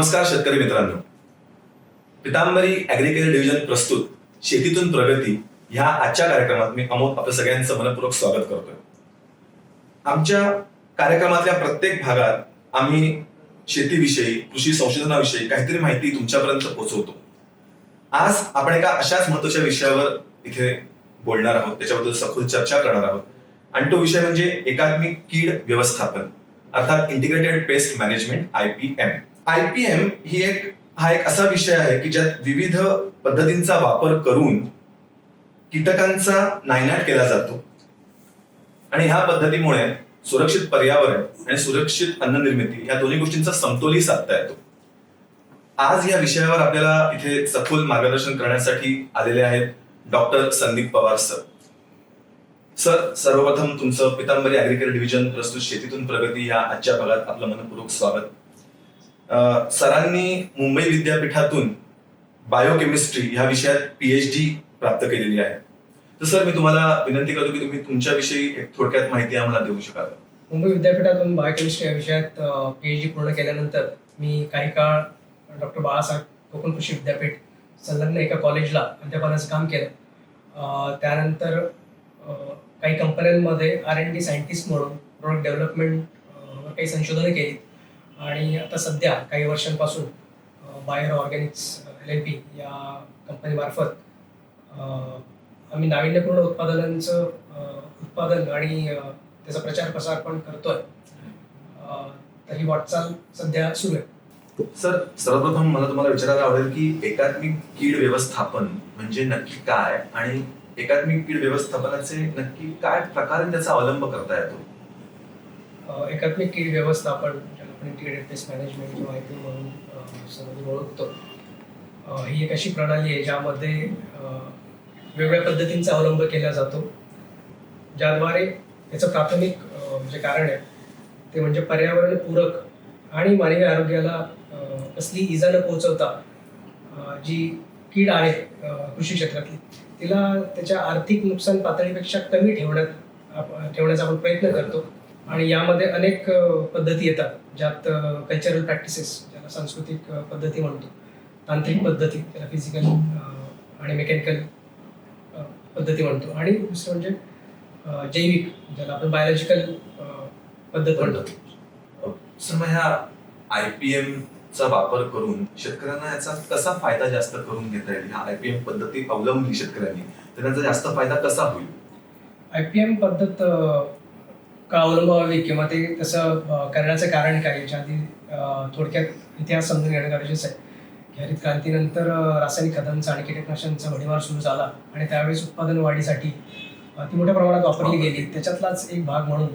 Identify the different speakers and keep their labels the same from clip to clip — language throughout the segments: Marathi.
Speaker 1: नमस्कार शेतकरी मित्रांनो. पितांबरी ऍग्रिकल्चर डिव्हिजन प्रस्तुत शेतीतून प्रगती ह्या आजच्या कार्यक्रमात मी अमोद आपल्या सगळ्यांचं मनपूर्वक स्वागत करतोय. आमच्या कार्यक्रमातल्या प्रत्येक भागात आम्ही शेतीविषयी कृषी संशोधनाविषयी काहीतरी माहिती तुमच्यापर्यंत पोहोचवतो. आज आपण एका अशाच महत्त्वाच्या विषयावर इथे बोलणार आहोत त्याच्याबद्दल सखोल चर्चा करणार आहोत. आणि तो विषय म्हणजे एकात्मिक कीड व्यवस्थापन अर्थात integrated pest management IPM M ही एक हा एक असा विषय आहे की ज्यात विविध पद्धतींचा वापर करून कीटकांचा नायनाट केला जातो. आणि ह्या पद्धतीमुळे सुरक्षित पर्यावरण आणि सुरक्षित अन्न निर्मिती या दोन्ही गोष्टींचा समतोलही साधता येतो. आज या विषयावर आपल्याला इथे सखोल मार्गदर्शन करण्यासाठी आलेले आहेत doctor Sandeep Pawar sir. Sir सर्वप्रथम तुमचं पितांबरी अॅग्रिकल्चर डिव्हिजन प्रस्तुत शेतीतून प्रगती या आजच्या भागात आपलं मनपूर्वक स्वागत. सरांनी मुंबई विद्यापीठातून बायोकेमिस्ट्री ह्या विषयात पीएचडी प्राप्त केलेली आहे. तर सर मी तुम्हाला विनंती करतो की तुम्ही तुमच्याविषयी एक थोडक्यात माहिती आम्हाला देऊ शकाल?
Speaker 2: मुंबई विद्यापीठातून बायोकेमिस्ट्री या विषयात पी एच डी पूर्ण केल्यानंतर मी काही काळ डॉक्टर बाळासाहेब कोकण कृषी विद्यापीठ संलग्न एका कॉलेजला अध्यापनाचं काम केलं. त्यानंतर काही कंपन्यांमध्ये आर एन डी सायंटिस्ट म्हणून प्रोडक्ट डेव्हलपमेंट काही संशोधनं केली. आणि आता सध्या काही वर्षांपासून Bayer organics L L P या कंपनीमार्फत आम्ही नाविन्यपूर्ण उत्पादनांचं उत्पादन आणि त्याचा प्रचार प्रसार पण करतोय. तर ही वाटचाल सध्या सुरू आहे.
Speaker 1: सर सर्वप्रथम मला तुम्हाला विचारायला आवडेल की एकात्मिक कीड व्यवस्थापन म्हणजे नक्की काय? आणि एकात्मिक कीड व्यवस्थापनाचे नक्की काय प्रकारे त्याचा अवलंब करता येतो?
Speaker 2: एकात्मिक कीड व्यवस्थापन इंटिग्रेटेड पेस्ट मॅनेजमेंट किंवा आय पी म्हणून अं, ओळखतो. ही एक अशी प्रणाली आहे ज्यामध्ये वेगवेगळ्या पद्धतींचा अवलंब केला जातो. ज्याद्वारे याचं प्राथमिक जे म्हणजे कारण आहे ते म्हणजे पर्यावरण पूरक आणि मानवी आरोग्याला असली कसली इजा न पोहोचवता जी कीड आहे कृषी क्षेत्रातली तिला त्याच्या आर्थिक नुकसान पातळीपेक्षा कमी ठेवण्यात ठेवण्याचा आपण प्रयत्न करतो. आणि यामध्ये अनेक पद्धती येतात. ज्यात कल्चरल प्रॅक्टिसेस ज्याला सांस्कृतिक पद्धती म्हणतो तांत्रिक पद्धती त्याला फिजिकल आणि मेकॅनिकल पद्धती म्हणतो. आणि दुसरं म्हणजे जैविक ज्याला आपण बायोलॉजिकल पद्धत म्हणतो.
Speaker 1: सर मग ह्या आयपीएम चा वापर करून शेतकऱ्यांना याचा कसा फायदा जास्त करून घेता येईल? ह्या आयपीएम पद्धती अवलंबली शेतकऱ्यांनी तर त्यांचा जास्त फायदा कसा होईल?
Speaker 2: आय पी एम पद्धत का अवलंबावी किंवा ते तसं करण्याचं कारण काय? याच्या आधी थोडक्यात इतिहास समजून घेणं गरजेचं आहे. की हरित क्रांतीनंतर रासायनिक खतांचा आणि कीटकनाशकांचा भडीमार सुरू झाला आणि त्यावेळेस उत्पादन वाढीसाठी ती मोठ्या प्रमाणात वापरली गेली. त्याच्यातलाच एक भाग म्हणून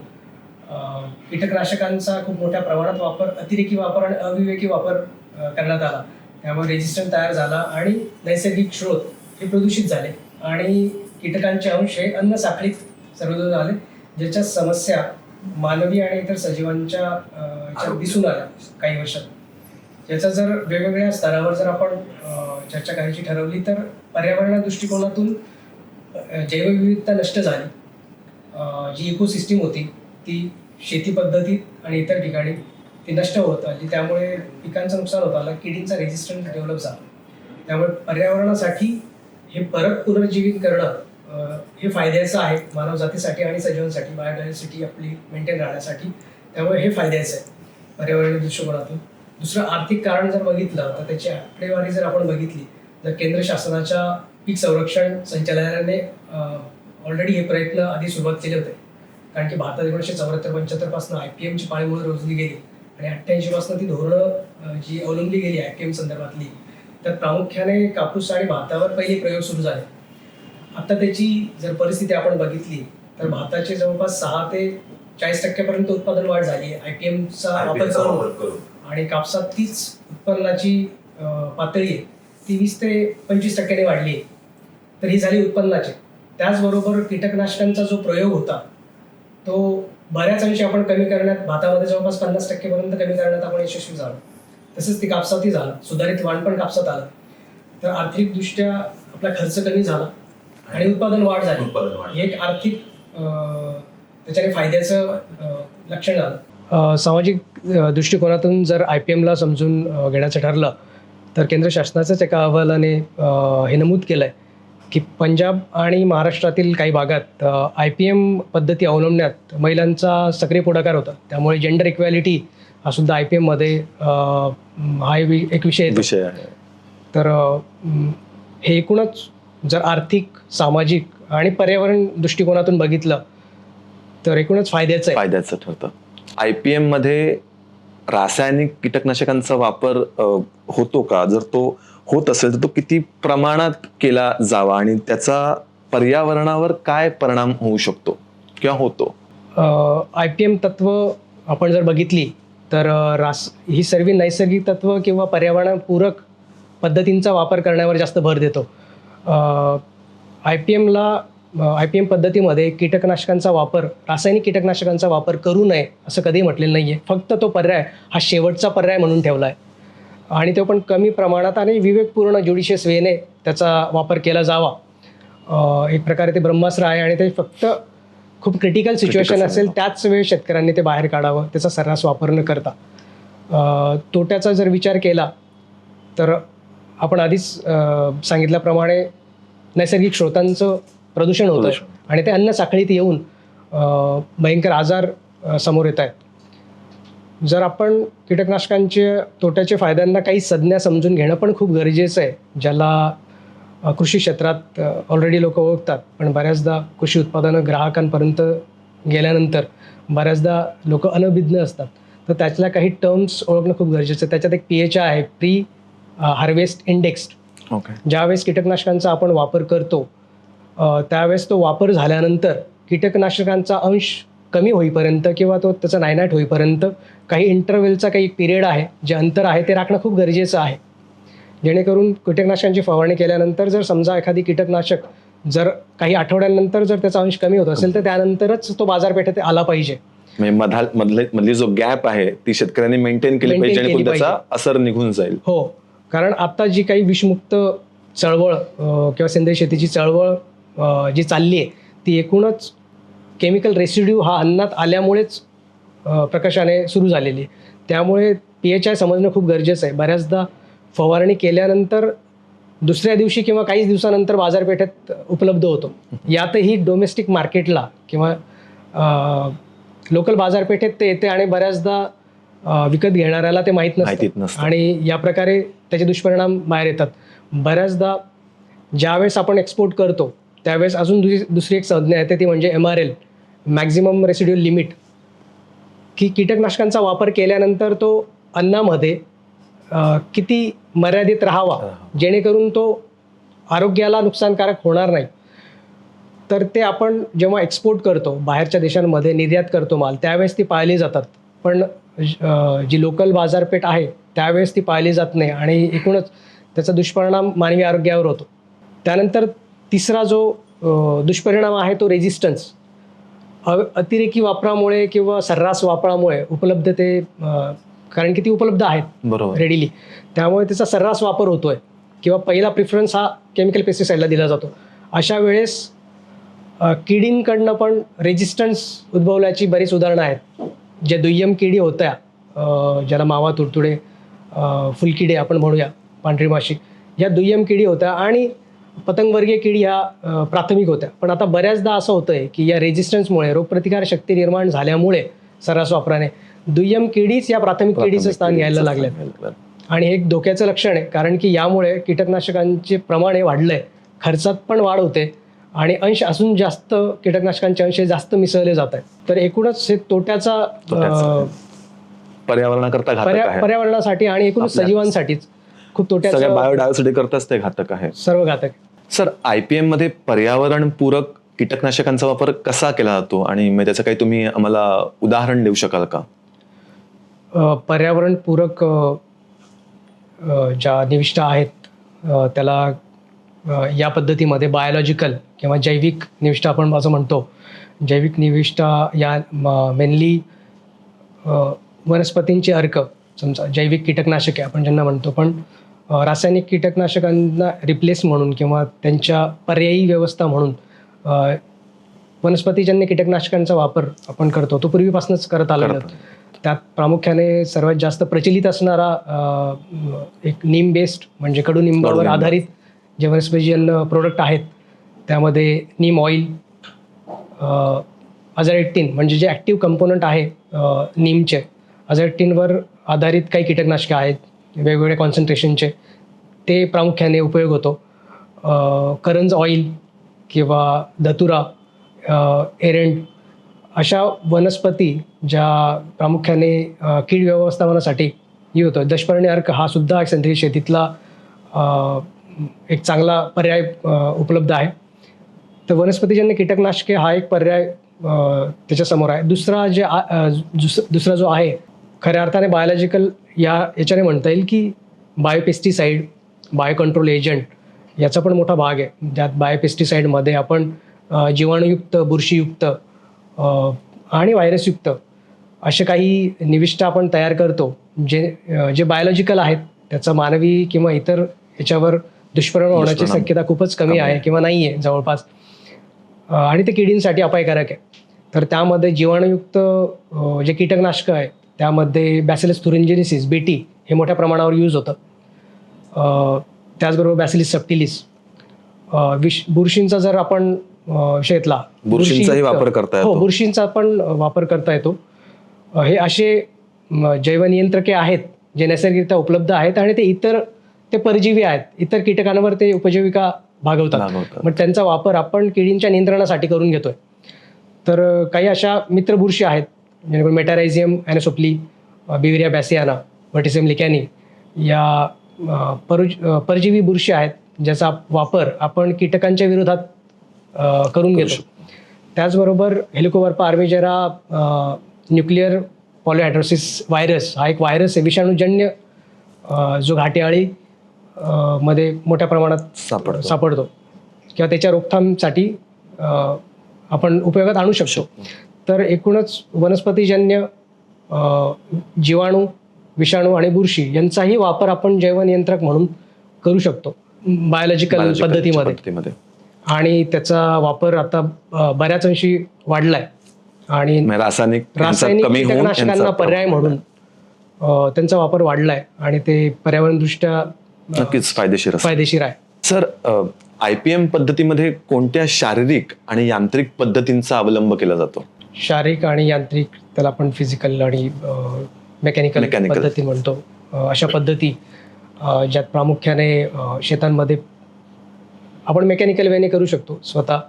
Speaker 2: कीटकनाशकांचा खूप मोठ्या प्रमाणात वापर अतिरेकी वापर आणि अविवेकी वापर करण्यात आला. त्यामुळे रेजिस्टंट तयार झाला आणि नैसर्गिक स्रोत हे प्रदूषित झाले आणि कीटकांचे अंश हे अन्न साखळीत सर्वदूर झाले ज्याच्या समस्या मानवी आणि इतर सजीवांच्या दिसून आल्या काही वर्षात. याचा जर वेगवेगळ्या स्तरावर जर आपण चर्चा करायची ठरवली तर पर्यावरणा दृष्टिकोनातून जैवविविधता नष्ट झाली. जी इकोसिस्टीम होती ती शेती पद्धतीत आणि इतर ठिकाणी ती नष्ट होत आली. त्यामुळे पिकांचं नुकसान होत आलं किडींचा रेजिस्टन्स डेव्हलप झाला. त्यामुळे पर्यावरणासाठी हे परत पुनर्जीवित करणं हे फायद्याचं आहे मानव जातीसाठी आणि सजीवांसाठी. बायोडायव्हर्सिटी आपली मेंटेन राहण्यासाठी त्यामुळे हे फायद्याचं आहे पर्यावरणीय दृष्टिकोनातून. दुसरं आर्थिक कारण जर बघितलं तर त्याची आकडेवारी जर आपण बघितली तर केंद्र शासनाच्या पीक संरक्षण संचालनालयाने ऑलरेडी हे प्रयत्न आधी सुरुवात केले होते. कारण की भारतात एकोणीसशे चौऱ्याहत्तर पंच्याहत्तरपासून आय पी एमची पाळीमुळे रोजली गेली आणि अठ्ठ्याऐंशीपासून ती धोरणं जी अवलंबली गेली आय पी एम संदर्भातली तर प्रामुख्याने कापूस आणि भातावर पहिले प्रयोग सुरू झाले. आता त्याची जर परिस्थिती आपण बघितली तर भाताचे जवळपास सहा ते चाळीस टक्क्यापर्यंत उत्पादन वाढ झाली. आहे आय पी एमचा वापर करून आणि कापसात तीच उत्पन्नाची पातळी आहे. ती वीस ते पंचवीस टक्क्याने वाढली आहे. तर ही झाली उत्पन्नाची. त्याचबरोबर कीटकनाशकांचा जो प्रयोग होता तो बऱ्याच अंशी आपण कमी करण्यात भातामध्ये जवळपास पन्नास टक्केपर्यंत कमी करण्यात आपण यशस्वी झालो. तसंच ती कापसातही झालं. सुधारित वाण पण कापसात आलं. तर आर्थिकदृष्ट्या आपला खर्च कमी झाला. आणि उत्पादन वाढ झाली.
Speaker 1: उत्पादन वाढ
Speaker 2: एक आर्थिक अ, त्याच्याने फायद्याचं लक्षण आलं अ, सामाजिक दृष्टिकोनातून जर आय पी एमला समजून घेण्याचं ठरलं तर केंद्र शासनाच्याच एका अहवालाने हे नमूद केलं आहे की पंजाब आणि महाराष्ट्रातील काही भागात आय पी एम पद्धती अवलंबण्यात महिलांचा सक्रिय पुढाकार होता. त्यामुळे जेंडर इक्वॅलिटी हा सुद्धा आय पी एममध्ये हा एक वि- एक विषय
Speaker 1: विषय आहे.
Speaker 2: तर हे एकूणच जर आर्थिक सामाजिक आणि पर्यावरण दृष्टिकोनातून बघितलं तर एकूणच फायद्याचं आहे.
Speaker 1: फायद्याचं ठरतं. आय पी एममध्ये रासायनिक कीटकनाशकांचा वापर होतो का? जर तो होत असेल तर तो किती प्रमाणात केला जावा? आणि त्याचा पर्यावरणावर काय परिणाम होऊ शकतो किंवा होतो?
Speaker 2: आय पी एम तत्व आपण जर बघितली तर रास ही सर्व नैसर्गिक तत्व किंवा पर्यावरणपूरक पद्धतींचा वापर करण्यावर जास्त भर देतो. आय पी एमला आय पी एम पद्धतीमध्ये कीटकनाशकांचा वापर रासायनिक कीटकनाशकांचा वापर करू नये असं कधीही म्हटलेलं नाही आहे फक्त तो पर्याय हा शेवटचा पर्याय म्हणून ठेवला आहे आणि तो पण कमी प्रमाणात आणि विवेकपूर्ण ज्युडिशियस वेने त्याचा वापर केला जावा. एक प्रकारे ते ब्रह्मास्त्र आहे आणि ते फक्त खूप क्रिटिकल सिच्युएशन असेल त्याच वेळी शेतकऱ्यांनी ते बाहेर काढावं त्याचा सर्रास वापर न करता. तोट्याचा जर विचार केला तर आपण आधीच सांगितल्याप्रमाणे नैसर्गिक स्रोतांचं प्रदूषण होतं. आणि ते अन्न साखळीत येऊन भयंकर आजार समोर येत आहेत. जर आपण कीटकनाशकांचे तोट्याचे फायद्यांना काही संज्ञा समजून घेणं पण खूप गरजेचं आहे ज्याला कृषी क्षेत्रात ऑलरेडी लोक ओळखतात. पण बऱ्याचदा कृषी उत्पादनं ग्राहकांपर्यंत गेल्यानंतर बऱ्याचदा लोक अनभिज्ञ असतात. तर त्यातल्या काही टर्म्स ओळखणं खूप गरजेचं आहे. त्याच्यात एक पी एच आहे. प्री हार्वेस्ट इंडेक्स्ड
Speaker 1: ओके
Speaker 2: ज्यावेळेस कीटकनाशकांचा आपण वापर करतो त्यावेळेस तो वापर झाल्यानंतर कीटकनाशकांचा अंश कमी होईपर्यंत किंवा तो त्याचा नायनाट होईपर्यंत काही इंटरवेलचा काही पिरियड आहे जे अंतर आहे ते राखणं खूप गरजेचं आहे. जेणेकरून कीटकनाशकांची फवारणी केल्यानंतर जर समजा एखादी कीटकनाशक जर काही आठवड्यांनंतर जर त्याचा अंश कमी होत असेल तर त्यानंतरच तो बाजारपेठेत आला पाहिजे.
Speaker 1: म्हणजे मधाल जो गॅप आहे ती शेतकऱ्यांनी मेंटेन केली पाहिजे त्याचा असर निघून जाईल.
Speaker 2: हो. कारण आता जी काही विषमुक्त चळवळ किंवा सेंद्रिय शेतीची चळवळ जी चालली आहे ती एकूणच केमिकल रेसिड्यू हा अन्नात आल्यामुळेच प्रकाशाने सुरू झालेली आहे. त्यामुळे पी एच आय समजणं खूप गरजेचं आहे. बऱ्याचदा फवारणी केल्यानंतर दुसऱ्या दिवशी किंवा काही दिवसानंतर बाजारपेठेत उपलब्ध होतो. यातही डोमेस्टिक मार्केटला किंवा लोकल बाजारपेठेत ते येते आणि बऱ्याचदा विकत घेणाऱ्याला ते माहीत नसतं. आणि या प्रकारे त्याचे दुष्परिणाम बाहेर येतात. बऱ्याचदा ज्यावेळेस आपण एक्सपोर्ट करतो त्यावेळेस अजून दुसरी दुसरी एक संज्ञा येते ती म्हणजे M R L maximum residual limit की कीटकनाशकांचा वापर केल्यानंतर तो अन्नामध्ये किती मर्यादित राहावा जेणेकरून तो आरोग्याला नुकसानकारक होणार नाही. तर ते आपण जेव्हा एक्सपोर्ट करतो बाहेरच्या देशांमध्ये निर्यात करतो माल त्यावेळेस ती पाळली जातात. पण जी लोकल बाजारपेठ आहे त्यावेळेस ती पाळली जात नाही. आणि एकूणच त्याचा दुष्परिणाम मानवी आरोग्यावर होतो. त्यानंतर तिसरा जो दुष्परिणाम आहे तो रेजिस्टन्स अतिरेकी वापरामुळे किंवा सर्रास वापरामुळे उपलब्ध ते कारण की ती उपलब्ध आहेत
Speaker 1: बरोबर.
Speaker 2: रेडीली त्यामुळे त्याचा सर्रास वापर होतोय. किंवा पहिला प्रिफरन्स हा केमिकल पेस्टिसाईडला दिला जातो. अशा वेळेस किडींकडनं पण रेजिस्टन्स उद्भवल्याची बरीच उदाहरणं आहेत. जे दुय्यम किडी होत्या ज्याला मावा तुडतुडे फुलकिडे आपण म्हणूया पांढरी माशी ह्या दुय्यम किडी होत्या आणि पतंगवर्गीय किडी ह्या प्राथमिक होत्या. पण आता बऱ्याचदा असं होतंय की या रेजिस्टन्समुळे रोगप्रतिकार शक्ती निर्माण झाल्यामुळे सर्रास वापराने दुय्यम किडीच या प्राथमिक किडीचं स्थान घ्यायला लागलं आणि हे एक धोक्याचं लक्षण आहे कारण की यामुळे कीटकनाशकांचे प्रमाण हे वाढलंय. खर्चात पण वाढ होते. आणि अंश असून जास्त कीटकनाशकांचे अंश जास्त मिसळले जात आहेत. तर एकूणच हे तोट्याचा
Speaker 1: पर्यावरणाकरता
Speaker 2: पर्यावरणासाठी आणि एकूणच सजीवांसाठीच खूप
Speaker 1: सगळ्या
Speaker 2: तोट्याचा
Speaker 1: बायोडायव्हर्सिटी करताच ते घातक आहे.
Speaker 2: सर्व घातक
Speaker 1: सर आय पी एममध्ये पर्यावरण पूरक कीटकनाशकांचा वापर कसा केला जातो? आणि त्याचं काही तुम्ही आम्हाला उदाहरण देऊ शकाल का?
Speaker 2: पर्यावरणपूरक ज्या निविष्ठा आहेत त्याला या पद्धतीमध्ये बायोलॉजिकल किंवा जैविक निविष्ठा आपण असं म्हणतो जैविक निविष्ठा या मेनली वनस्पतींचे अर्क समजा जैविक कीटकनाशके आपण ज्यांना म्हणतो पण रासायनिक कीटकनाशकांना रिप्लेस म्हणून किंवा त्यांच्या पर्यायी व्यवस्था म्हणून वनस्पतीजन्य कीटकनाशकांचा वापर आपण करतो तो पूर्वीपासूनच करत आलेलो. त्यात प्रामुख्याने सर्वात जास्त प्रचलित असणारा एक नीम बेस्ड म्हणजे कडुनिंबावर
Speaker 1: कडुनिंब.
Speaker 2: आधारित जे स्पेशल प्रोडक्ट आहेत त्यामध्ये नीम ऑइल अझारेक्टिन म्हणजे जे ॲक्टिव्ह कंपोनंट आहे नीमचे अझारेक्टिनवर आधारित काही कीटकनाशके आहेत वेगवेगळ्या कॉन्सन्ट्रेशनचे ते प्रामुख्याने उपयोग होतो. करंज ऑइल किंवा धतुरा अ, एरंड अशा वनस्पती ज्या प्रामुख्याने कीड व्यवस्थापनासाठी हे होतो. दशपर्णी अर्क हा सुद्धा एक सेंद्रिय शेतीतला एक चांगला पर्याय उपलब्ध आहे. तर वनस्पतीजन्य कीटकनाशके हा एक पर्याय त्याच्यासमोर आहे. दुसरा जे आ- दुस दुसरा जो आहे खऱ्या अर्थाने बायोलॉजिकल या याच्याने म्हणता येईल की बायोपेस्टिसाईड बायोकंट्रोल एजंट याचा पण मोठा भाग आहे. ज्यात बायोपेस्टिसाईडमध्ये आपण अ, जीवाणूयुक्त बुरशीयुक्त आणि व्हायरसयुक्त असे काही निविष्ट आपण तयार करतो. जे जे बायोलॉजिकल आहेत त्याचा मानवी किंवा इतर याच्यावर दुष्परिणाम होण्याची शक्यता खूपच कमी आहे. किंवा नाही आहे जवळपास आणि ते किडींसाठी अपायकारक आहे. तर त्यामध्ये जीवाणूयुक्त जे कीटकनाशकं आहे त्यामध्ये बॅसिलस थुरिंजेनिसिस बीटी हे मोठ्या प्रमाणावर यूज होतं. त्याचबरोबर बॅसिलिस सबटिलिस अ, विष बुरशींचा जर आपण शेतला
Speaker 1: बुरशींचाही वापर करता
Speaker 2: हो. बुरशींचा पण वापर करता येतो. हे असे जैवनियंत्रके आहेत जे नैसर्गिकरित्या उपलब्ध आहेत आणि ते इतर ते परजीवी आहेत. इतर कीटकांवर ते उपजीविका भागवतात. मग त्यांचा वापर आपण किडींच्या नियंत्रणासाठी करून घेतोय. तर काही अशा मित्र बुरशी आहेत जेणेकरून मेटारायझियम ॲनोसोप्ली बिविरिया बॅसियाना व्हर्टिसियम लिकॅनी या परुज परजीवी बुरशी आहेत ज्याचा वापर आपण कीटकांच्या विरोधात करून घेतो त्याचबरोबर Helicoverpa armigera nuclear polyhedrosis virus हा एक व्हायरस आहे विषाणूजन्य जो घाटेआळी मध्ये मोठ्या प्रमाणात
Speaker 1: सापडतो.
Speaker 2: सापडतो. किंवा त्याच्या रोकथामसाठी आपण उपयोगात आणू शकतो. तर एकूणच वनस्पतीजन्य जीवाणू विषाणू आणि बुरशी यांचाही वापर आपण जैवनियंत्रक म्हणून करू शकतो. बायोलॉजिकल पद्धतीमध्ये. आणि त्याचा वापर आता बऱ्याच अंशी वाढलाय. आणि
Speaker 1: म्हणजे रासायनिक
Speaker 2: रासायनिक कीटकनाशकांना पर्याय म्हणून त्यांचा वापर वाढलाय. आणि ते पर्यावरणदृष्ट्या
Speaker 1: नक्कीच फायदेशीर
Speaker 2: फायदेशीर आहे.
Speaker 1: सर आय पी एम पद्धतीमध्ये कोणत्या शारीरिक आणि यांत्रिक पद्धतींचा अवलंब केला जातो?
Speaker 2: शारीरिक आणि यांत्रिक त्याला आपण फिजिकल आणि मेकॅनिकल. पद्धती म्हणतो. अशा पद्धती ज्यात प्रामुख्याने शेतांमध्ये आपण मेकॅनिकल वेने करू शकतो. स्वतः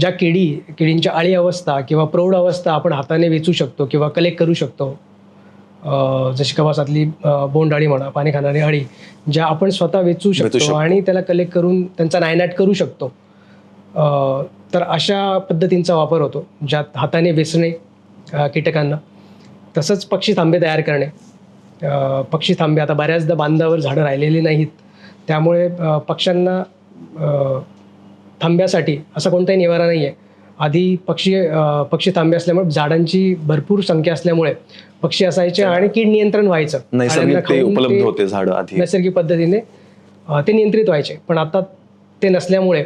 Speaker 2: ज्या किडी किडींच्या आळी अवस्था किंवा प्रौढ अवस्था आपण हाताने वेचू शकतो किंवा कलेक्ट करू शकतो जशी कवासातली अ, बोंड अळी म्हणा पाणी खाणारी अळी ज्या आपण स्वतः वेचू शकतो. आणि त्याला कलेक्ट करून त्यांचा नायनाट करू शकतो. तर अशा पद्धतींचा वापर होतो ज्यात हाताने वेचणे कीटकांना. तसंच पक्षी थांबे तयार करणे. पक्षी थांबे आता बऱ्याचदा बांधावर झाडं राहिलेली नाहीत. त्यामुळे पक्ष्यांना थांब्यासाठी असं कोणताही निवारा नाही आहे आधी पक्षी पक्षी थांबे असल्यामुळे झाडांची भरपूर संख्या असल्यामुळे पक्षी असायचे आणि कीड नियंत्रण व्हायचं.
Speaker 1: उपलब्ध होते झाड आधी.
Speaker 2: नैसर्गिक पद्धतीने ते नियंत्रित व्हायचे. पण आता ते नसल्यामुळे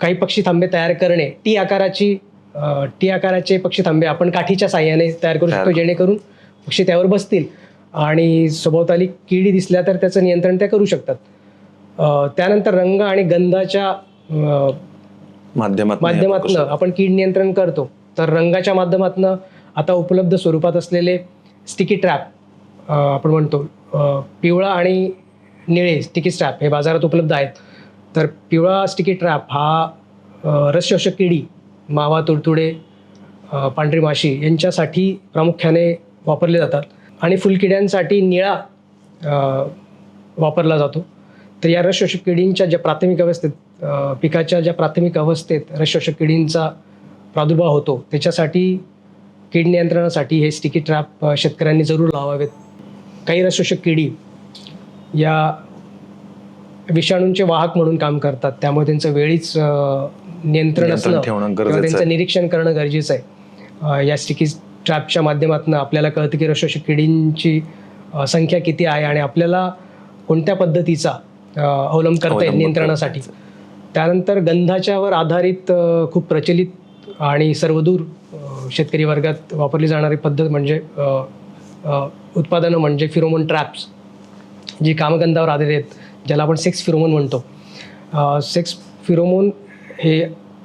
Speaker 2: काही पक्षी थांबे तयार करणे टी आकाराची टी आकाराचे पक्षी थांबे आपण काठीच्या साह्याने तयार करू शकतो
Speaker 1: करू.
Speaker 2: जेणेकरून पक्षी त्यावर बसतील आणि सभोवताली किडी दिसल्या तर त्याचं नियंत्रण त्या करू शकतात. त्यानंतर रंग आणि गंधाच्या माध्यमातनं आपण कीड नियंत्रण करतो. तर रंगाच्या माध्यमातनं आता उपलब्ध स्वरूपात असलेले स्टिकी ट्रॅप आपण म्हणतो पिवळा आणि निळे स्टिकी स्ट्रॅप हे बाजारात उपलब्ध आहेत. तर पिवळा स्टिकी ट्रॅप हा रसशोषक किडी मावा तुडतुडे पांढरी माशी यांच्यासाठी प्रामुख्याने वापरले जातात आणि फुलकिड्यांसाठी निळा वापरला जातो. तर या रसशोषक किडींच्या ज्या प्राथमिक अवस्थेत पिकाच्या ज्या प्राथमिक अवस्थेत रसशोषक किडींचा प्रादुर्भाव होतो त्याच्यासाठी कीड नियंत्रणासाठी हे स्टिकी ट्रॅप शेतकऱ्यांनी जरूर लावावेत. काही रसशोषक किडी या विषाणूंचे वाहक म्हणून काम करतात त्यामुळे त्यांचं वेळीच नियंत्रण असणं त्यांचं. निरीक्षण करणं गरजेचं आहे. या स्टिकी ट्रॅपच्या माध्यमातून आपल्याला कळतं की रसशोषक किडींची संख्या किती आहे आणि आपल्याला कोणत्या पद्धतीचा अवलंब करता येईल. नियंत्रणासाठी. त्यानंतर गंधाच्यावर आधारित खूप प्रचलित आणि सर्वदूर शेतकरी वर्गात वापरली जाणारी पद्धत म्हणजे उत्पादनं म्हणजे फिरोमोन ट्रॅप्स जी कामगंधावर आधारित आहेत ज्याला आपण सेक्स फिरोमोन म्हणतो. सेक्स फिरोमोन हे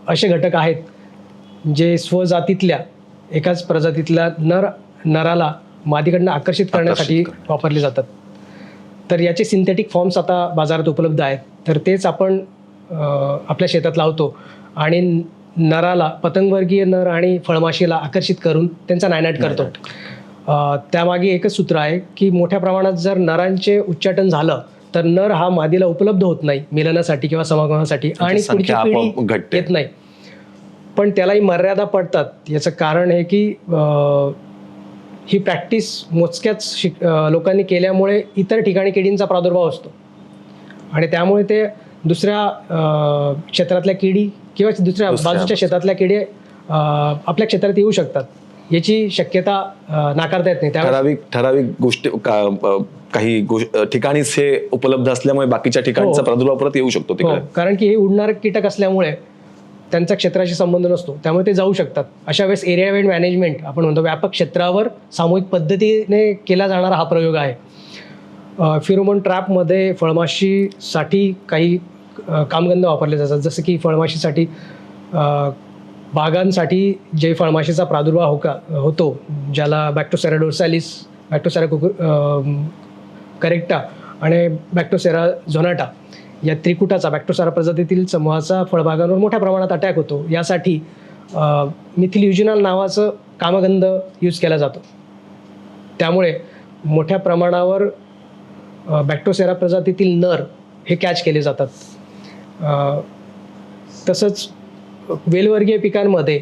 Speaker 2: असे घटक आहेत जे स्वजातीतल्या एकाच प्रजातीतल्या नर नराला मादीकडनं आकर्षित करण्यासाठी. वापरले जातात. तर याचे सिंथेटिक फॉर्म्स आता बाजारात उपलब्ध आहेत. तर तेच आपण आपल्या शेतात लावतो आणि नराला पतंगवर्गीय नर आणि फळमाशीला आकर्षित करून त्यांचा नायनाट करतो. त्यामागे एकच सूत्र आहे की मोठ्या प्रमाणात जर नरांचे उच्चाटन झालं तर नर हा मादीला उपलब्ध होत नाही मिलनासाठी किंवा समागमासाठी आणि पुढची पिढी. येत नाही. पण त्यालाही मर्यादा पडतात. याचं कारण हे की ही प्रॅक्टिस मोजक्याच शिक लोकांनी केल्यामुळे इतर ठिकाणी किडींचा प्रादुर्भाव असतो. आणि त्यामुळे ते दुसऱ्या क्षेत्रातल्या किडी किंवा दुसऱ्या बाजूच्या शेतातल्या किडी आपल्या क्षेत्रात येऊ शकतात. याची शक्यता नाकारता येत नाही.
Speaker 1: ठराविक ठराविक गोष्टी काही ठिकाणीच हे उपलब्ध असल्यामुळे बाकीच्या ठिकाणचा
Speaker 2: हो.
Speaker 1: प्रादुर्भाव परत येऊ शकतो
Speaker 2: हो.
Speaker 1: तिकडे.
Speaker 2: कारण की हे उडणारे कीटक असल्यामुळे त्यांचा क्षेत्राशी संबंध नसतो. त्यामुळे ते जाऊ शकतात. अशा वेळेस एरिया वेड मॅनेजमेंट आपण म्हणतो व्यापक क्षेत्रावर सामूहिक पद्धतीने केला जाणारा हा प्रयोग आहे. फिरोमोन ट्रॅपमध्ये फळमाशीसाठी काही कामगंध वापरले जातात. जसं की फळमाशीसाठी बागांसाठी जे फळमाशीचा प्रादुर्भाव हो का होतो ज्याला बॅक्टोसेरा डोर्सॅलिस बॅक्टोसेरा कुकु करेक्टा आणि बॅक्टोसेरा झोनाटा या त्रिकुटाचा बॅक्टोसेरा प्रजातीतील समूहाचा फळबागांवर मोठ्या प्रमाणात अटॅक होतो. यासाठी मिथिल युजिनल नावाचं कामगंध यूज केला जातो. त्यामुळे मोठ्या प्रमाणावर बॅक्टोसेरा प्रजातीतील नर हे कॅच केले जातात. तसंच वेलवर्गीय पिकांमध्ये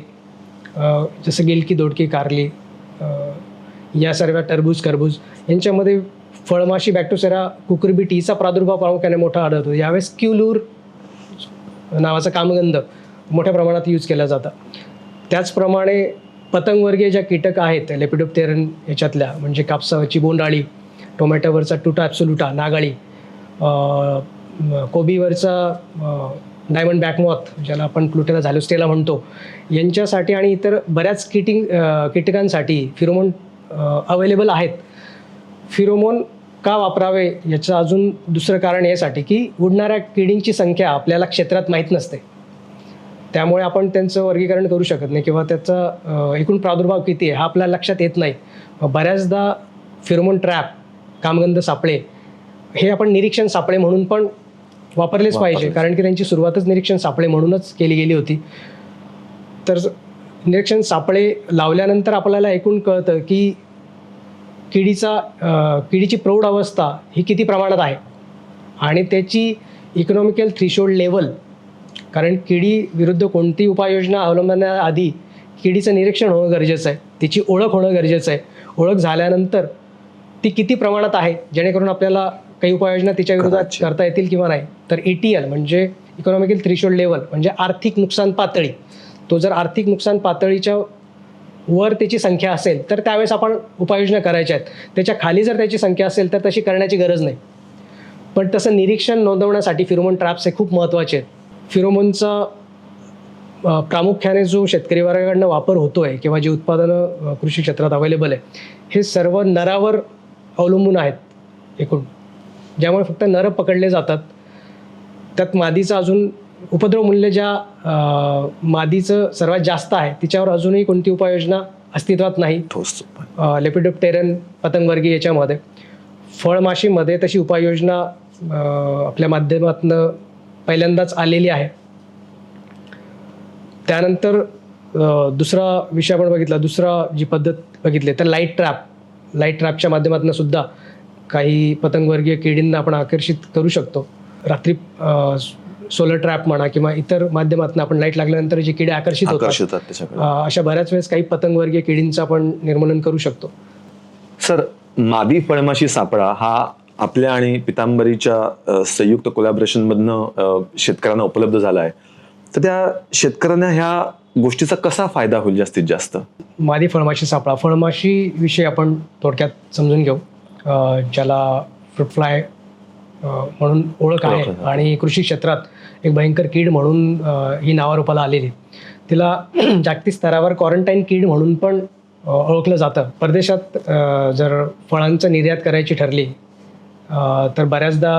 Speaker 2: जसं गिलकी दोडकी कारली या सर्व टरबूज खरबूज यांच्यामध्ये फळमाशी बॅक्टोसेरा कुकुरबिटीचा प्रादुर्भाव प्रामुख्याने मोठा आढळतो. यावेळेस क्युलूर नावाचा कामगंध मोठ्या प्रमाणात यूज केला जातं. त्याचप्रमाणे पतंगवर्गीय ज्या कीटक आहेत लेपिडोप्टेरन याच्यातल्या म्हणजे कापसाची बोंडाळी टोमॅटोवरचा टुटा ॲप्सोलुटा नागाळी कोबीवरचा डायमंड बॅकमॉथ ज्याला आपण प्लुटेला झालोस्टेला म्हणतो यांच्यासाठी आणि इतर बऱ्याच किटिंग कीटकांसाठी फिरोमोन अवेलेबल आहेत. फिरोमोन का वापरावे याचं अजून दुसरं कारण यासाठी की उडणाऱ्या किडींची संख्या आपल्याला क्षेत्रात माहीत नसते. त्यामुळे आपण त्यांचं वर्गीकरण करू शकत नाही किंवा त्याचा एकूण प्रादुर्भाव किती आहे हा आपल्या लक्षात येत नाही. बऱ्याचदा फिरोमोन ट्रॅप कामगंध सापळे हे आपण निरीक्षण सापळे म्हणून पण वापरलेच पाहिजे. कारण की त्यांची सुरुवातच निरीक्षण सापळे म्हणूनच केली गेली होती. तर निरीक्षण सापळे लावल्यानंतर आपल्याला एकूण कळतं की किडीचा किडीची प्रौढ अवस्था ही किती प्रमाणात आहे? आणि त्याची इकॉनॉमिकल थ्रीशोल्ड लेवल कारण किडी विरुद्ध कोणती उपाययोजना अवलंबण्याआधी किडीचं निरीक्षण होणं गरजेचं आहे. तिची ओळख होणं गरजेचं आहे. ओळख झाल्यानंतर ती किती प्रमाणात आहे? जेणेकरून आपल्याला काही उपाययोजना तिच्या विरोधात. करता येतील किंवा नाही. तर ए टी एल म्हणजे इकॉनॉमिकल थ्रीशोल्ड लेवल म्हणजे आर्थिक नुकसान पातळी. तो जर आर्थिक नुकसान पातळीच्या वर त्याची संख्या असेल तर त्यावेळेस आपण उपाययोजना करायच्या आहेत. त्याच्याखाली जर त्याची संख्या असेल तर तशी करण्याची गरज नाही. पण तसं निरीक्षण नोंदवण्यासाठी फिरोमोन ट्रॅप्स हे खूप महत्त्वाचे आहेत. फिरोमोनचा प्रामुख्याने जो शेतकरी वर्गाकडनं वापर होतो आहे किंवा जी उत्पादनं कृषी क्षेत्रात अवेलेबल आहे हे सर्व नरावर अवलंबून आहेत एकूण. ज्यामुळे फक्त नर पकडले जातात. त्यात मादीचं अजून उपद्रव मूल्य ज्या मादीचं सर्वात जास्त आहे तिच्यावर अजूनही कोणती उपाययोजना अस्तित्वात नाही. लेपिडोप्टेरन पतंगवर्गीय याच्यामध्ये फळमाशीमध्ये तशी उपाययोजना आपल्या माध्यमातून पहिल्यांदाच आलेली आहे. त्यानंतर दुसरा विषय आपण बघितला दुसरा जी पद्धत बघितली तर लाइट ट्रॅप लाइट ट्रॅपच्या माध्यमातून सुद्धा काही पतंगवर्गीय किडींना आपण आकर्षित करू शकतो. रात्री सोलर ट्रॅप म्हणा किंवा इतर माध्यमातून आपण लाइट लागल्यानंतर जे किडे आकर्षित होतात अशा बऱ्याच वेळेस काही पतंगवर्गीय किडींचं आपण निर्मूलन करू शकतो.
Speaker 1: सर मादी फळमाशी सापळा हा आपल्या आणि पितांबरीच्या संयुक्त कोलॅबरेशन मधनं अ, शेतकऱ्यांना उपलब्ध झाला आहे तर त्या शेतकऱ्यांना ह्या गोष्टीचा कसा फायदा होईल जास्तीत जास्त?
Speaker 2: मादी फळमाशी सापळा. फळमाशी विषयी आपण थोडक्यात समजून घेऊ. ज्याला फ्रूट फ्लाय म्हणून ओळख आहे. आणि कृषी क्षेत्रात एक भयंकर कीड म्हणून ही नावारूपाला आलेली. तिला जागतिक स्तरावर क्वारंटाईन कीड म्हणून पण ओळखलं जातं. परदेशात जर फळांचं निर्यात करायची ठरली तर बऱ्याचदा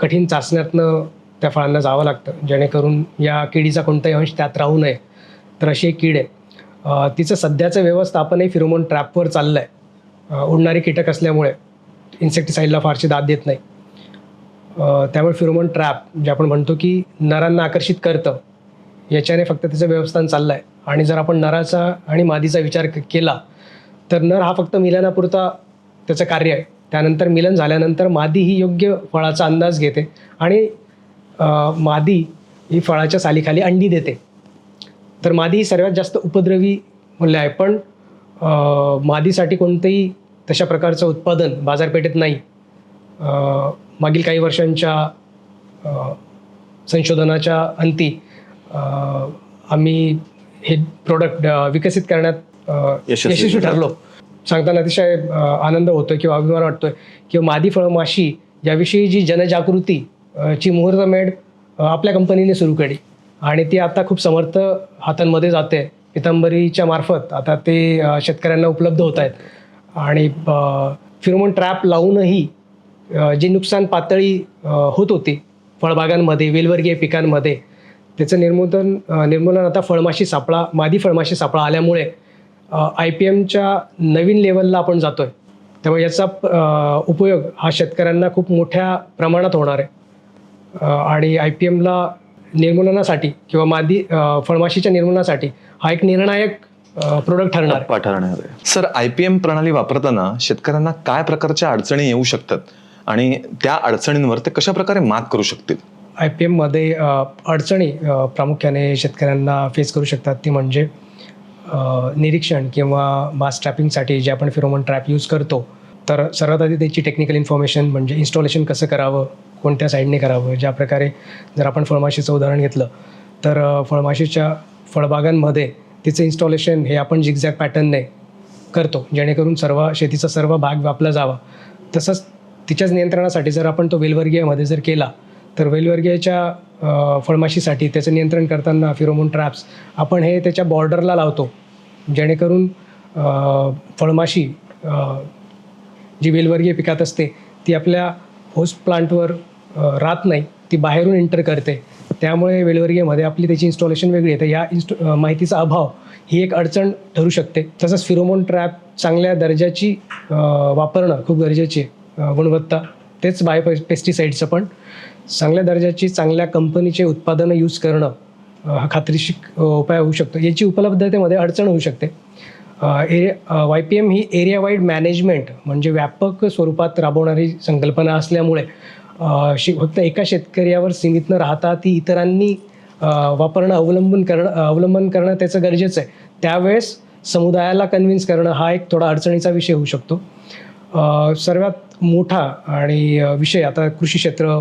Speaker 2: कठीण चाचण्यातनं त्या फळांना जावं लागतं. जेणेकरून या किडीचा कोणताही अंश त्यात राहू नये. तर अशी एक कीड आहे. तिचं सध्याचं व्यवस्थापनही फिरोमोन ट्रॅपवर चाललं आहे उडणारे कीटक असल्यामुळे इन्सेक्टिसाईडला फारशी दाद देत नाही. त्यामुळे फिरोमोन ट्रॅप जे आपण म्हणतो की नरांना आकर्षित करतं याच्याने फक्त त्याचं व्यवस्थान चाललं आहे आणि जर आपण नराचा आणि मादीचा विचार केला तर नर हा फक्त मिलनापुरता त्याचं कार्य आहे. त्यानंतर मिलन झाल्यानंतर मादी ही योग्य फळाचा अंदाज घेते आणि मादी ही फळाच्या सालीखाली अंडी देते. तर मादी ही सर्वात जास्त उपद्रवी मूल्य आहे. पण मादीसाठी कोणतंही तशा प्रकारचं उत्पादन बाजारपेठेत नाही. मागील काही वर्षांच्या संशोधनाच्या अंती आम्ही हे प्रोडक्ट विकसित करण्यात
Speaker 1: यशस्वी.
Speaker 2: ठरलो. सांगताना अतिशय आनंद होतोय किंवा अभिमान वाटतोय. किंवा मादी फळमाशी याविषयी जी जनजागृती ची मुहूर्तमेढ आपल्या कंपनीने सुरू केली. आणि ती आता खूप समर्थ हातांमध्ये जाते. पितांबरीच्या मार्फत आता ते शेतकऱ्यांना उपलब्ध होत आहेत. आणि फिरोमोन ट्रॅप लावूनही जी नुकसान पातळी होत होती फळबागांमध्ये वेलवर्गीय पिकांमध्ये त्याचं निर्मूलन निर्मूलन आता फळमाशी सापळा मादी फळमाशी सापळा आल्यामुळे आय पी एमच्या नवीन लेवलला आपण जातो आहे त्यामुळे याचा उपयोग हा शेतकऱ्यांना खूप मोठ्या प्रमाणात होणार आहे. आणि आय पी एमला निर्मूलनासाठी किंवा मादी फळमाशीच्या निर्मूलनासाठी हा एक निर्णायक प्रोडक्ट ठरणार.
Speaker 1: टप्पा ठरणार आहे. सर आय पी एम प्रणाली वापरताना शेतकऱ्यांना काय प्रकारच्या अडचणी येऊ शकतात? आणि त्या अडचणींवर ते कशा प्रकारे मात करू शकतील?
Speaker 2: आय पी एममध्ये अडचणी प्रामुख्याने शेतकऱ्यांना फेस करू शकतात. ती म्हणजे निरीक्षण किंवा मास ट्रॅपिंगसाठी जे आपण फिरोमोन ट्रॅप यूज करतो तर सर्वात आधी त्याची टेक्निकल इन्फॉर्मेशन म्हणजे इन्स्टॉलेशन कसं करावं कोणत्या साईडने करावं ज्या प्रकारे जर आपण फळमाशीचं उदाहरण घेतलं तर फळमाशीच्या फळबागांमध्ये तिचं इन्स्टॉलेशन हे आपण झिगझॅग पॅटर्नने करतो. जेणेकरून सर्व शेतीचा सर्व भाग व्यापला जावा. तसंच तिच्याच नियंत्रणासाठी जर आपण तो वेलवर्गीयमध्ये जर केला तर वेलवर्गीयच्या फळमाशीसाठी त्याचं नियंत्रण करताना फिरोमोन ट्रॅप्स आपण हे त्याच्या बॉर्डरला लावतो. जेणेकरून फळमाशी जी वेलवर्गीय पिकात असते ती आपल्या होस्ट प्लांटवर राहत नाही ती बाहेरून एंटर करते. त्यामुळे वेलवर्गीयमध्ये आपली त्याची इन्स्टॉलेशन वेगळी आहे. तर या इन्स्ट माहितीचा अभाव ही एक अडचण ठरू शकते. तसंच फिरोमोन ट्रॅप चांगल्या दर्जाची वापरणं खूप गरजेची आहे. गुणवत्ता तेच बायो पेस्टिसाईडचं पण. चांगल्या दर्जाची चांगल्या कंपनीचे उत्पादनं यूज करणं हा खात्रीशीर उपाय होऊ शकतो. याची उपलब्धतेमध्ये अडचण होऊ शकते. वाय पी एम ही एरिया वाईड मॅनेजमेंट म्हणजे व्यापक स्वरूपात राबवणारी संकल्पना असल्यामुळे शे फक्त एका शेतकऱ्यावर सीमित न राहता ती इतरांनी वापरणं अवलंबून करणं अवलंबन करणं त्याचं गरजेचं आहे. त्यावेळेस समुदायाला कन्व्हिन्स करणं हा एक थोडा अडचणीचा विषय होऊ शकतो. सर्वात मोठा आणि विषय आता कृषी क्षेत्र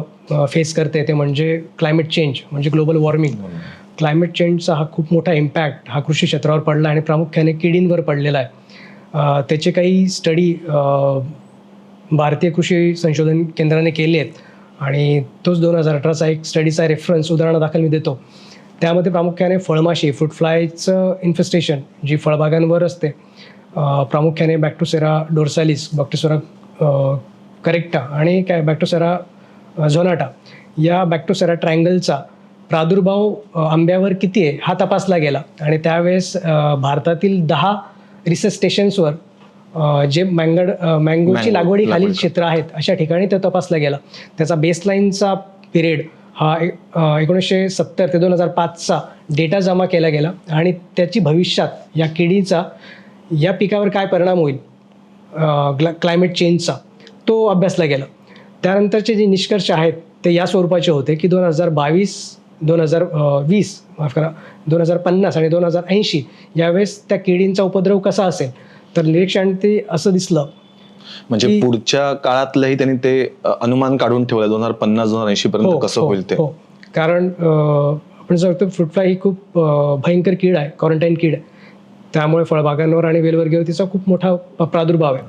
Speaker 2: फेस करते ते म्हणजे क्लायमेट चेंज म्हणजे ग्लोबल वॉर्मिंग क्लायमेट चेंजचा हा खूप मोठा इम्पॅक्ट हा कृषी क्षेत्रावर पडला आणि प्रामुख्याने किडींवर पडलेला आहे. त्याचे काही स्टडी भारतीय कृषी संशोधन केंद्राने केले आहेत आणि तोच दोन हजार अठराचा एक स्टडीचा रेफरन्स उदाहरणादाखल मी देतो. त्यामध्ये प्रामुख्याने फळमाशी फ्रूट फ्लायचं इन्फेस्टेशन जी फळबागांवर असते प्रामुख्याने बॅक्टोसेरा डोर्सालिस बॅक्टोसेरा करेक्टा आणि काय? बॅक्टोसेरा झोनाटा या बॅक्टोसेरा ट्रँगलचा प्रादुर्भाव आंब्यावर किती आहे हा तपासला गेला. आणि त्यावेळेस भारतातील दहा रिसर्च स्टेशन्सवर जे मँगड मँगोची लागवडी खालील क्षेत्र आहेत अशा ठिकाणी तो तपासला गेला. त्याचा बेसलाईनचा पिरियड हा एकोणीसशे सत्तर ते दोन हजार पाचचा डेटा जमा केला गेला आणि त्याची भविष्यात या किडीचा या पिकावर काय परिणाम होईल क्लायमेट चेंजचा तो अभ्यासला गेला. त्यानंतरचे जे निष्कर्ष आहेत ते या स्वरूपाचे होते की दोन हजार बावीस दोन हजार वीस माफ करा दोन हजार पन्नास आणि दोन हजार ऐंशी यावेळेस त्या किडींचा उपद्रव कसा असेल तर निरीक्षण ते असं दिसलं.
Speaker 1: म्हणजे पुढच्या काळातलंही त्यांनी ते अनुमान काढून ठेवलं दोन हजार पन्नास दोन हजार ऐंशी पर्यंत
Speaker 2: हो,
Speaker 1: कसं
Speaker 2: हो,
Speaker 1: होईल ते.
Speaker 2: हो. कारण आपण जर फ्रूट फ्लाय ही खूप भयंकर कीड आहे क्वारंटाईन कीड आहे. त्यामुळे फळबागांवर आणि वेलवर्गीवर तिचा खूप मोठा प्रादुर्भाव आहे.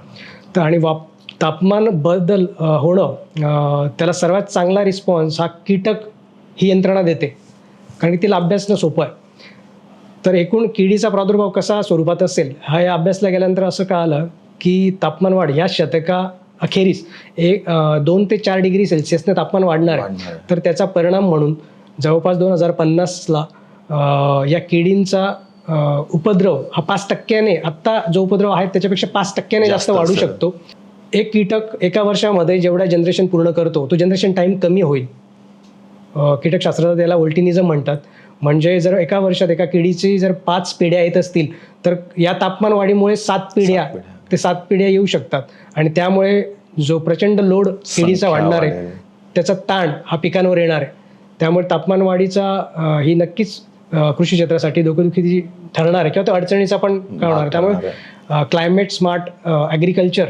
Speaker 2: तर आणि वाप तापमान बदल होणं त्याला सर्वात चांगला रिस्पॉन्स हा कीटक ही यंत्रणा देते. कारण की तिला अभ्यासणं सोपं आहे. तर एकूण किडीचा प्रादुर्भाव कसा स्वरूपात असेल हा या अभ्यासला गेल्यानंतर असं कळालं की तापमान वाढ या शतका अखेरीस एक दोन ते चार डिग्री सेल्सिअसने तापमान वाढणार आहे. तर त्याचा परिणाम म्हणून जवळपास दोन हजार पन्नासला या किडींचा उपद्रव हा पाच टक्क्याने आत्ता जो उपद्रव आहे त्याच्यापेक्षा पाच टक्क्याने जास्त वाढू. शकतो एक कीटक एका वर्षामध्ये जेवढा जनरेशन पूर्ण करतो तो जनरेशन टाइम कमी होईल अ, कीटकशास्त्रात त्याला ओल्टिनिझम म्हणतात म्हणजे जर एका वर्षात एका किडीची जर पाच पिढ्या येत असतील तर या तापमान वाढीमुळे सात पिढ्या. ते सात पिढ्या येऊ शकतात. आणि त्यामुळे जो प्रचंड लोड किडीचा वाढणार आहे. त्याचा ताण हा पिकांवर येणार आहे. त्यामुळे तापमान वाढीचा अ, ही नक्कीच कृषी क्षेत्रासाठी डोकेदुखी ठरणार आहे किंवा तो अडचणीचा पण करणार आहे. त्यामुळे क्लायमेट स्मार्ट ॲग्रिकल्चर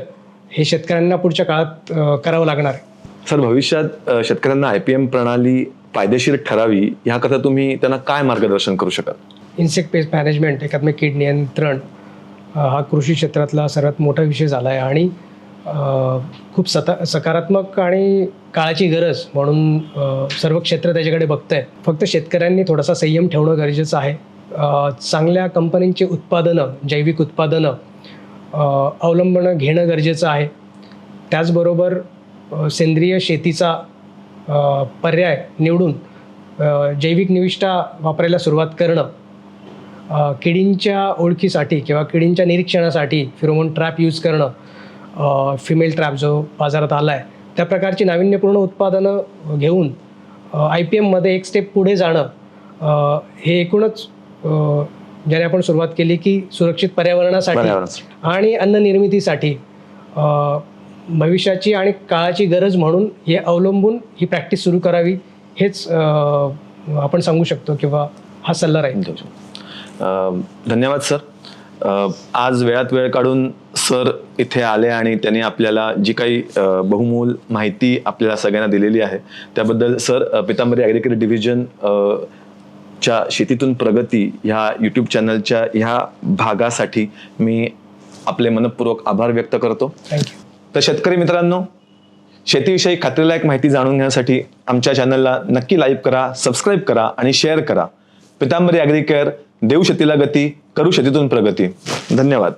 Speaker 2: हे शेतकऱ्यांना पुढच्या काळात करावं लागणार आहे.
Speaker 1: सर भविष्यात शेतकऱ्यांना आय पी एम प्रणाली फायदेशीर ठरावी ह्याकरता तुम्ही त्यांना काय मार्गदर्शन करू शकाल
Speaker 2: इन्सेक्ट पेस्ट मॅनेजमेंट एकात्मिक कीड नियंत्रण हा कृषी क्षेत्रातला सर्वात मोठा विषय झाला आहे आणि खूप सता सकारात्मक आणि काळाची गरज म्हणून सर्व क्षेत्र त्याच्याकडे बघत आहे फक्त शेतकऱ्यांनी थोडासा संयम ठेवणं गरजेचं आहे. चांगल्या कंपनींची उत्पादनं जैविक उत्पादनं अवलंबनं घेणं गरजेचं आहे. त्याचबरोबर सेंद्रिय शेतीचा पर्याय निवडून जैविक निविष्ठा वापरायला सुरुवात करणं किडींच्या ओळखीसाठी किंवा किडींच्या निरीक्षणासाठी फिरोमोन ट्रॅप यूज करणं फिमेल ट्रॅप जो बाजारात आला आहे त्या प्रकारची नाविन्यपूर्ण उत्पादनं घेऊन आय पी एममध्ये एक स्टेप पुढे जाणं हे एकूणच ज्याने आपण सुरुवात केली की सुरक्षित पर्यावरणासाठी. आणि अन्न निर्मितीसाठी भविष्याची आणि काळाची गरज म्हणून हे अवलंबून ही प्रॅक्टिस सुरू करावी हेच आपण सांगू शकतो किंवा हा सल्ला राहील.
Speaker 1: धन्यवाद सर. आज वेळात वेळ काढून सर इथे आले आणि त्यांनी आपल्याला जी काही बहुमोल माहिती आपल्याला सगळ्यांना दिलेली आहे त्याबद्दल सर पितांबरी ॲग्रिकल्चर डिव्हिजन च्या शेतीतून प्रगती ह्या यूट्यूब चॅनलच्या ह्या भागासाठी मी आपले मनपूर्वक आभार व्यक्त करतो.
Speaker 2: थँक्यू
Speaker 1: तर शेतकरी मित्रांनो शेतीविषयी खात्रीलायक माहिती जाणून घेण्यासाठी आमच्या चॅनलला नक्की लाईक करा सबस्क्राईब करा आणि शेअर करा. पितांबरी ॲग्रिकेअर देऊ शेतीला गती करू शेतीतून प्रगती. धन्यवाद.